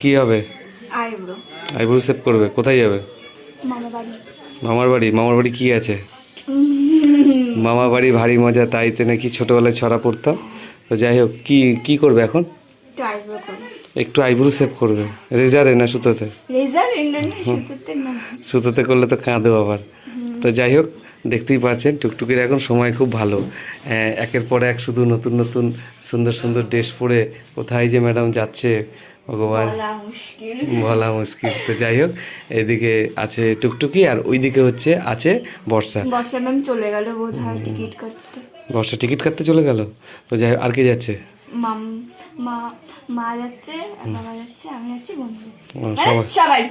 কি হবে? Eyebrow. Eyebrow save করবে কোথায় যাবে? মামা বাড়ি। মামার বাড়ি? মামার বাড়ি কি আছে? মামা বাড়ি ভারী মজা তাই তাইতে নাকি ছোটোবেলায় ছড়া পড়তাম তো যাই হোক কি কি করবে এখন? একটু আইব্রো সেভ করবে রেজারে না সুতোতে? সুতোতে করলে তো কাঁদো আবার। তো যাই হোক দেখতেই পাচ্ছেন টুকটুকির এখন সময় খুব ভালো। একের পর এক শুধু নতুন নতুন সুন্দর সুন্দর ড্রেস পরে কোথায় যে ম্যাডাম যাচ্ছে ভগবান বলা মুশকিল। তো যাই হোক এদিকে আছে টুকটুকি আর ওইদিকে হচ্ছে আছে বর্ষা। বর্ষা ম্যাম চলে গেল টিকিট কাটতে। বর্ষা টিকিট কাটতে চলে গেল? তো যাই হোক আর কে যাচ্ছে? মাম মা মা যাচ্ছে বাবা যাচ্ছে আমি যাচ্ছি বন্ধু সবাই।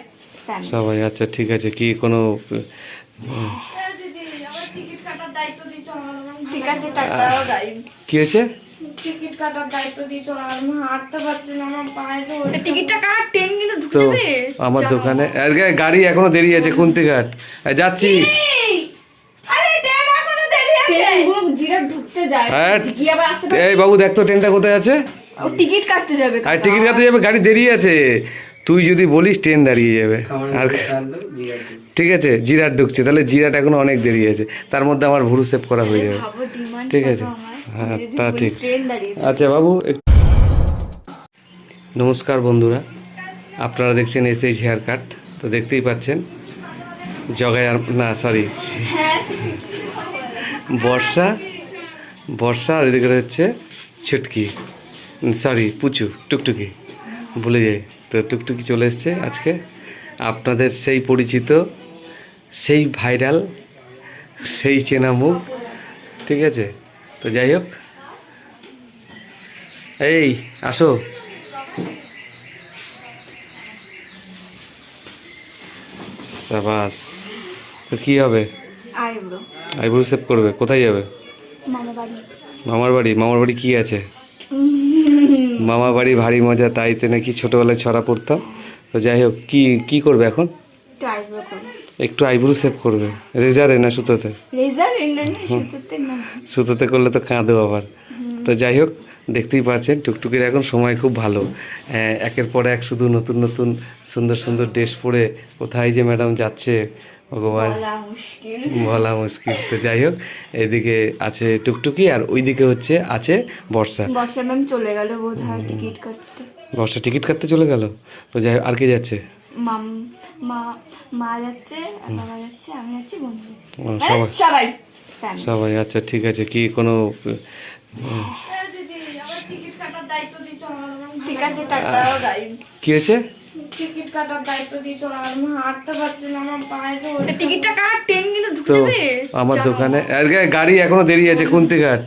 সবাই আচ্ছা ঠিক আছে কি কোনো ঠিক আছে কি হয়েছে? টিকিট কাটার দায়িত্ব দিয়ে চলে আমি হাঁটতে পারছি না আমার পায়ে তো টিকিটটা কার? ট্রেন কিন্তু যাবে আমার দোকানে আর গাড়ি এখনও দেরি আছে কুন্তিঘাট আর যাচ্ছি। আরে ট্রেন এখনও দেরি আছে। ট্রেন পুরো জিরা ঢুকতে যায়। হ্যাঁ। গিয়ে আবার আসতে এই বাবু দেখ তো ট্রেনটা কোথায় আছে। ও টিকিট কাটতে যাবে আর টিকিট কাটতে যাবে গাড়ি দেরি আছে। তুই যদি বলিস ট্রেন দাঁড়িয়ে যাবে। আর ঠিক আছে জিরাট ঢুকছে তাহলে জিরাট এখনও অনেক দেরি আছে। তার মধ্যে আমার ভুরু সেভ করা হয়ে যাবে। ঠিক আছে। হ্যাঁ, তা ঠিক। আচ্ছা বাবু নমস্কার বন্ধুরা। আপনারা দেখছেন এস এইচ হেয়ার কাট তো দেখতেই পাচ্ছেন জগাই আর না সরি হ্যাঁ। বর্ষা বর্ষা আর এদিকে হচ্ছে ছুটকি। সরি পুচু টুকটুকি ভুলে যাই। তো টুকটুকি চলে এসছে আজকে। আপনাদের সেই পরিচিত সেই ভাইরাল সেই চেনা মুখ ঠিক আছে? তো যাই হোক। এই আসো। সাবাস তো কি হবে? আইব্রো। আইব্রো সেভ করবে কোথায় যাবে? বাড়ি। মামার বাড়ি মামার বাড়ি কি আছে? মামা বাড়ি ভারী মজা তাইতে নাকি ছোটোবেলায় ছড়া পড়তাম। তো যাই হোক কি কি করবে এখন? আইব্রো করব একটু আইব্রো সেভ করবে। রেজারে না সুতোতে। রেজার সুতোতে না। সুতোতে করলে তো কাঁদো আবার। তো যাই হোক দেখতেই পাচ্ছেন টুকটুকির এখন সময় খুব ভালো। একের পর এক শুধু নতুন নতুন সুন্দর সুন্দর ড্রেস পরে কোথায় যে ম্যাডাম যাচ্ছে ভগবান। বলা মুশকিল। তো যাই হোক এদিকে আছে টুকটুকি আর ওইদিকে হচ্ছে আছে বর্ষা। বর্ষা ম্যাম চলে গেল বোধ হয় টিকিট কাটতে। বর্ষা টিকিট কাটতে চলে গেল? তো যাই হোক, আর কে যাচ্ছে? মা মা যাচ্ছে বাবা যাচ্ছে আমি যাচ্ছি বন্ধু সবাই। সবাই আচ্ছা ঠিক আছে কি কোনো আমার টিকিট কাটার দায়িত্ব দিয়ে চলে গেল আমি ঠিক আছে কি হয়েছে? টিকিট কাটার দায়িত্ব দিয়ে চলে আমি হাঁটতে পারছি না আমার পায়ে তো টিকিটটা কার? ট্রেন কিন্তু ঢুকতে আমার দোকানে আর গাড়ি এখনও দেরি আছে কুন্তিঘাট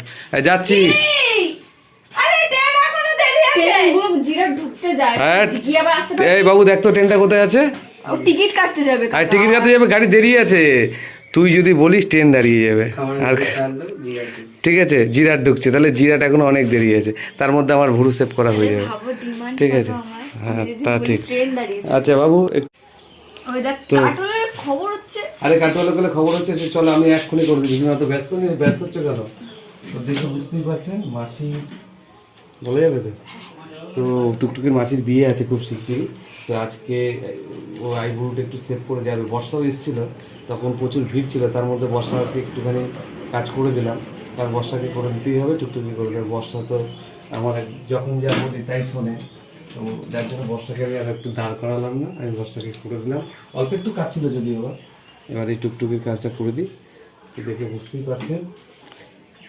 যাচ্ছি আরে ট্রেন এখনও দেরি আছে ট্রেন পুরো জিরা ঢুকতে যায়। হ্যাঁ। গিয়ে আবার আসতে এই বাবু দেখ তো ট্রেনটা কোথায় আছে। ও টিকিট কাটতে যাবে আর টিকিট কাটতে যাবে গাড়ি দেরি আছে। তুই যদি বলিস ট্রেন দাঁড়িয়ে যাবে। আর ঠিক আছে জিরাট ঢুকছে তাহলে জিরাট এখনও অনেক দেরি আছে। তার মধ্যে আমার ভুরু সেভ করা হয়ে যাবে। ঠিক আছে। হ্যাঁ, তা ঠিক। আচ্ছা বাবু তো- কার্টুনের খবর হচ্ছে আরে কাটোয়ালা গেলে খবর হচ্ছে যে চলো আমি এক্ষুনি করে দিচ্ছি ব্যস্ত নেই ব্যস্ত হচ্ছে কেন? তো দেখে বুঝতেই পারছেন মাসি বলা যাবে তো? তো টুকটুকির মাসির বিয়ে আছে খুব শিগগিরই। তো আজকে, ও আইব্রোটা একটু সেভ করে যাবে। বর্ষাও এসেছিল, তখন প্রচুর ভিড় ছিল, তার মধ্যে বর্ষাকে একটুখানি কাজ করে দিলাম। কারণ বর্ষাকে করে দিতেই হবে, টুকটুকি করে দেবে বর্ষা তো আমার যখন যা বলি তাই শোনে। তো যার জন্য বর্ষাকে আমি আর একটু দাঁড় করালাম না, আমি বর্ষাকে করে দিলাম। অল্প একটু কাজ ছিল যদিও। এবার এই টুকটুকির কাজটা করে দিই। দেখে বুঝতেই পারছেন।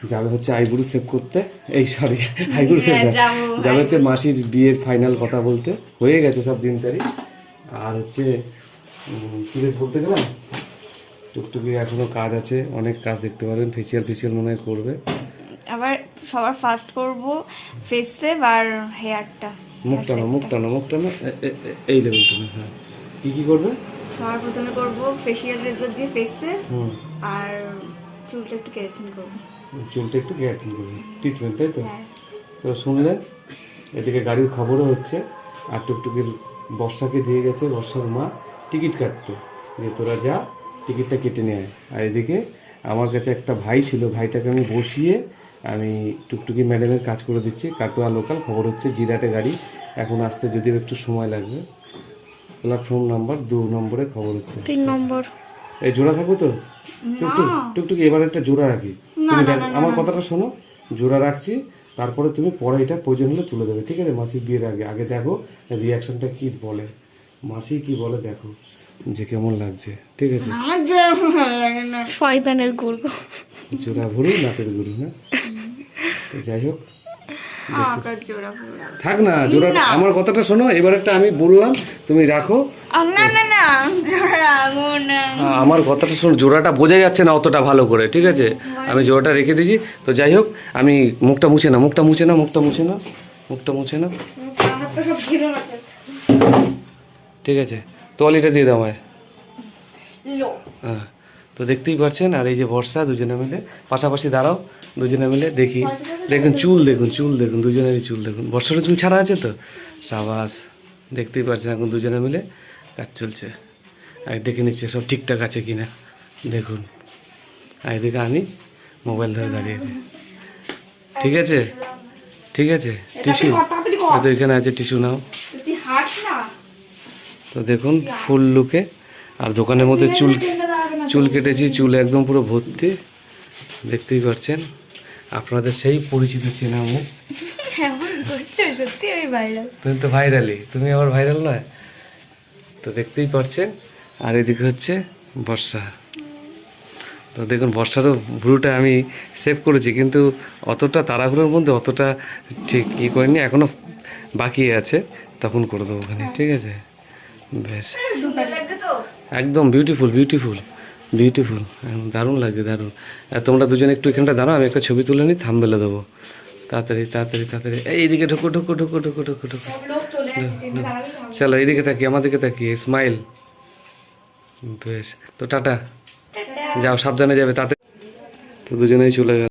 যাবে হচ্ছে আইবুড়ু সেভ করতে। এই সরি আইবুড়ু সেভ হ্যাঁ, যাবে হচ্ছে মাসির বিয়ের ফাইনাল কথা বলতে। হয়ে গেছে সব দিন তারিখ আর হচ্ছে উম, বলতে গেলাম? টুকটুকি এখনও কাজ আছে অনেক কাজ দেখতে পারবেন ফেসিয়াল ফেসিয়াল মনে হয় করবে। আবার সবার ফার্স্ট করব ফেস সেভ আর হেয়ারটা মুখ টানো মুখ টানো মুখ এ- এই লেভেল টানো হ্যাঁ। কী কী করবে? সবার প্রথমে করব ফেসিয়াল রেজার দিয়ে ফেস সেভ আর চুলটা একটু কেরাটিন করব। চুলটা একটু কেয়ারটিং করবে ট্রিটমেন্ট তাই তো? হ্যাঁ। তো শুনলেন এদিকে গাড়ির খবরও হচ্ছে আর টুকটুকির বর্ষাকে দিয়ে গেছে বর্ষার মা টিকিট কাটতে যে তোরা যা টিকিটটা কেটে নেয় আর এদিকে আমার কাছে একটা ভাই ছিল ভাইটাকে আমি বসিয়ে আমি টুকটুকি ম্যাডামের কাজ করে দিচ্ছি কাটোয়া লোকাল খবর হচ্ছে জিরাটে গাড়ি এখন আসতে যদিও একটু সময় লাগবে। প্ল্যাটফর্ম নাম্বার দু নম্বরে খবর হচ্ছে। তিন নম্বর। এই জোড়া থাকবে তো? টুকটুক টুকটুকি এবার একটা জোড়া রাখি। তুমি দেখ আমার কথাটা শোনো জোড়া রাখছি তারপরে তুমি পরে এটা প্রয়োজন হলে তুলে দেবে ঠিক আছে? মাসি বিয়ের আগে আগে দেখো রিয়াকশনটা কি বলে। মাসি কি বলে দেখো যে কেমন লাগছে ঠিক আছে? আমার জন্য ভালো লাগে না। শয়তানের গুরু। জোড়া ভুরু নাটের গুরু না? যাই হোক থাক না জোড়া আমার কথাটা শোনো এবার একটা আমি বললাম তুমি রাখো। না না না জোড়া আমার কথাটা শোনো জোড়াটা বোঝা যাচ্ছে না অতটা ভালো করে ঠিক আছে? আমি জোড়াটা রেখে দিয়েছি। তো যাই হোক আমি মুখটা মুছে না মুখটা মুছে না মুখটা মুছে না মুখটা মুছে না ঠিক আছে তোয়ালিটা দিয়ে দাও আমায়। হ্যাঁ তো দেখতেই পাচ্ছেন আর এই যে বর্ষা দুজনে মিলে। পাশাপাশি দাঁড়াও দুজনে মিলে দেখি। দেখুন চুল দেখুন চুল দেখুন দুজনেরই চুল দেখুন। বর্ষারও চুল ছাড়া আছে তো? সাবাস দেখতেই পাচ্ছেন এখন দুজনে মিলে। কাজ চলছে। আর দেখে নিচ্ছে সব ঠিকঠাক আছে কিনা। দেখুন। আর এদিকে আমি মোবাইল ধরে দাঁড়িয়ে আছি। ঠিক আছে? ঠিক আছে? টিস্যু? হয়তো এখানে আছে টিস্যু নাও। না তো দেখুন ফুল লুকে আর দোকানের মধ্যে চুল না চুল কেটেছি চুল একদম পুরো ভর্তি। দেখতেই পাচ্ছেন আপনাদের সেই পরিচিত চেনা মুখ তুমি তো ভাইরালি তুমি আবার ভাইরাল নয়? তো দেখতেই পাচ্ছেন আর এদিকে হচ্ছে বর্ষা। তো দেখুন বর্ষারও ভ্রুটা আমি সেভ করেছি কিন্তু অতটা তাড়াহুড়োর মধ্যে অতটা ঠিক ই করিনি এখনও বাকি আছে তখন করে দেবো ওখানে ঠিক আছে? বেশ। একদম বিউটিফুল বিউটিফুল বিউটিফুল দারুণ লাগছে দারুণ। আর তোমরা দুজনে একটু এখানটা দাঁড়াও আমি একটা ছবি তুলে নিই থামবেলে দেবো। তাড়াতাড়ি তাড়াতাড়ি তাড়াতাড়ি। এই এইদিকে ঢুকো ঢুকো ঢুকো ঢুকো ঢুকো ঢুকো। চলে এইদিকে থাকি আমাদেরকে থাকি তাকিয়ে স্মাইল বেশ। তো টাটা। যাও সাবধানে যাবে তাতে তো দুজনেই চলে গেল।